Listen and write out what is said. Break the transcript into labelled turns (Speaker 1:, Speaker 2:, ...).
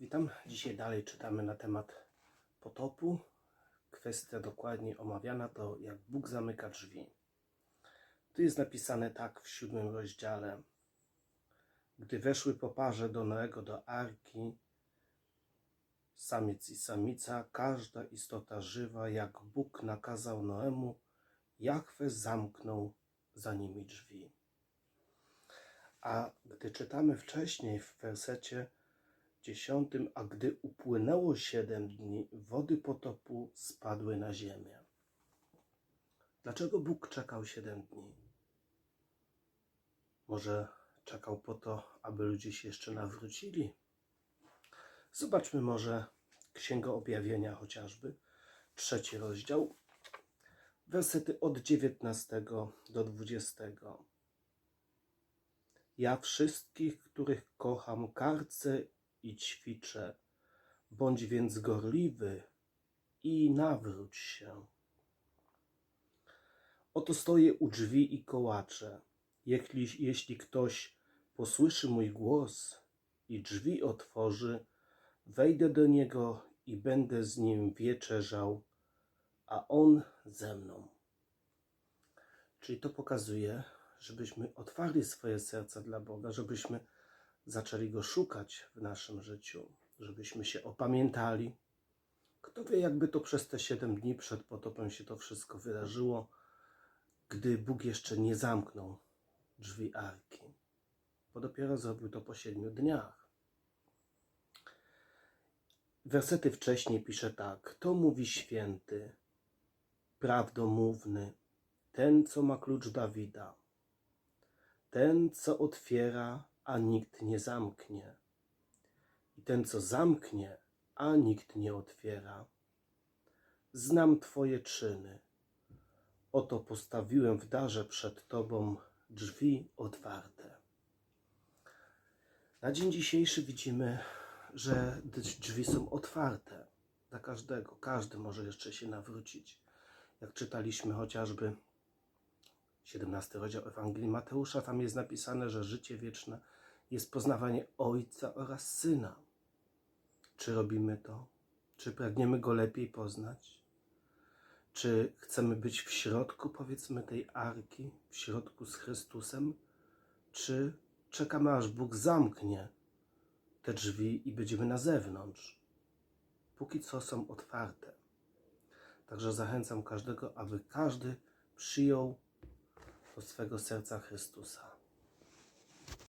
Speaker 1: Witam. Dzisiaj dalej czytamy na temat potopu. Kwestia dokładnie omawiana to jak Bóg zamyka drzwi. Tu jest napisane tak w siódmym rozdziale. Gdy weszły po parze do Noego do Arki, samiec i samica, każda istota żywa, jak Bóg nakazał Noemu, Jachwę zamknął za nimi drzwi. A gdy czytamy wcześniej w wersecie dziesiątym, a gdy upłynęło siedem dni, wody potopu spadły na ziemię. Dlaczego Bóg czekał siedem dni? Może czekał po to, aby ludzie się jeszcze nawrócili? Zobaczmy może Księgę Objawienia chociażby, trzeci rozdział, wersety od 19 do 20. Ja wszystkich, których kocham, karcę i ćwiczę. Bądź więc gorliwy i nawróć się. Oto stoję u drzwi i kołaczę. Jeśli, jeśli ktoś posłyszy mój głos i drzwi otworzy, wejdę do niego i będę z nim wieczerzał, a on ze mną. Czyli to pokazuje, żebyśmy otwarli swoje serca dla Boga, żebyśmy zaczęli Go szukać w naszym życiu, żebyśmy się opamiętali. Kto wie, jakby to przez te siedem dni przed potopem się to wszystko wydarzyło, gdy Bóg jeszcze nie zamknął drzwi arki, bo dopiero zrobił to po siedmiu dniach. Wersety wcześniej pisze tak: To mówi święty, prawdomówny, ten, co ma klucz Dawida, ten, co otwiera, a nikt nie zamknie, i ten, co zamknie, a nikt nie otwiera. Znam Twoje czyny. Oto postawiłem w darze przed Tobą drzwi otwarte. Na dzień dzisiejszy widzimy, że drzwi są otwarte dla każdego. Każdy może jeszcze się nawrócić. Jak czytaliśmy chociażby 17 rozdział Ewangelii Mateusza, tam jest napisane, że życie wieczne jest poznawanie Ojca oraz Syna. Czy robimy to? Czy pragniemy Go lepiej poznać? Czy chcemy być w środku, powiedzmy, tej arki, w środku z Chrystusem? Czy czekamy, aż Bóg zamknie te drzwi i będziemy na zewnątrz? Póki co są otwarte. Także zachęcam każdego, aby każdy przyjął do swego serca Chrystusa.